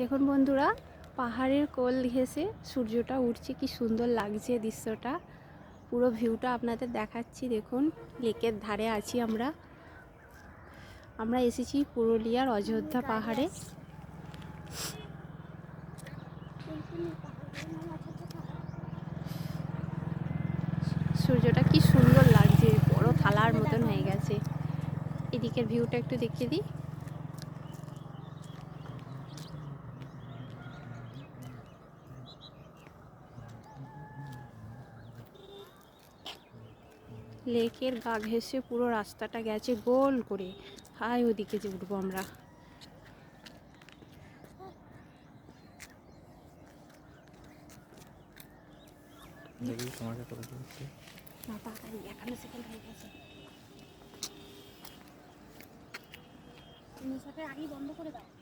দেখুন বন্ধুরা, পাহাড়ের কোল ঘেঁষে সূর্যটা উঠছে কি সুন্দর লাগছে দৃশ্যটা। পুরো ভিউটা আপনাদের দেখাচ্ছি, দেখুন, লেকের ধারে আছি আমরা। আমরা এসেছি পুরুলিয়ার অযোধ্যা পাহাড়ে। সূর্যটা কি সুন্দর লাগছে, বড় থালার মতন হয়ে গেছে। এদিকের ভিউটা একটু দেখিয়ে দিই। লেকের গা ঘেঁষে পুরো রাস্তাটা গেছে গোল করে। হাই ওদিকে যে উঠবো আমরা। সেকেন্ড বন্ধ করে দাও।